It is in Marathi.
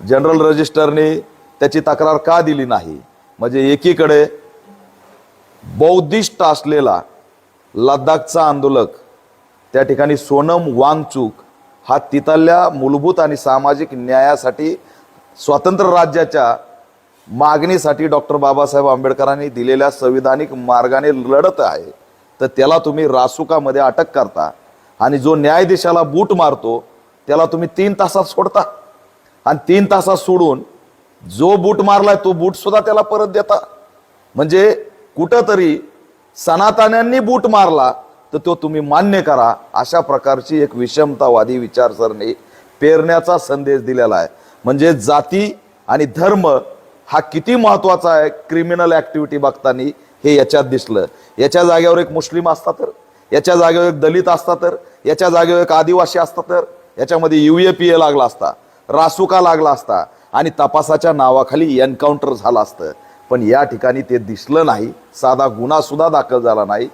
जनरल रजिस्टरने त्याची तक्रार का दिली नाही? म्हणजे एकीकडे बौद्धिष्ट असलेला लद्दाखचा आंदोलक त्या ठिकाणी सोनम वांगचूक हा तिथल्या मूलभूत आणि सामाजिक न्यायासाठी स्वतंत्र राज्याच्या मागणीसाठी डॉक्टर बाबासाहेब आंबेडकरांनी दिलेल्या संविधानिक मार्गाने लढत आहे. तर त्याला तुम्ही रासुकामध्ये अटक करता आणि जो न्यायाधीशाला बूट मारतो त्याला तुम्ही तीन तासात सोडता. आणि तीन तासात सोडून जो बूट मारलाय तो बूट सुद्धा त्याला परत देता. म्हणजे कुठंतरी सनातन्यांनी बूट मारला तर तो तुम्ही मान्य करा. अशा प्रकारची एक विषमतावादी विचारसरणी पेरण्याचा संदेश दिलेला आहे. म्हणजे जाती आणि धर्म हा किती महत्त्वाचा आहे क्रिमिनल ऍक्टिव्हिटी बघताना हे याच्यात दिसलं. याच्या जागेवर एक मुस्लिम असता तर याच्या जागेवर एक दलित असता तर याच्या जागेवर एक आदिवासी असता तर याच्यामध्ये युएपीए लागला असता. रासुका लागला असता आणि तपासाच्या नावाखाली एन्काउंटर झालं असतं. पण या ठिकाणी ते दिसलं नाही. साधा गुन्हा सुद्धा दाखल झाला नाही.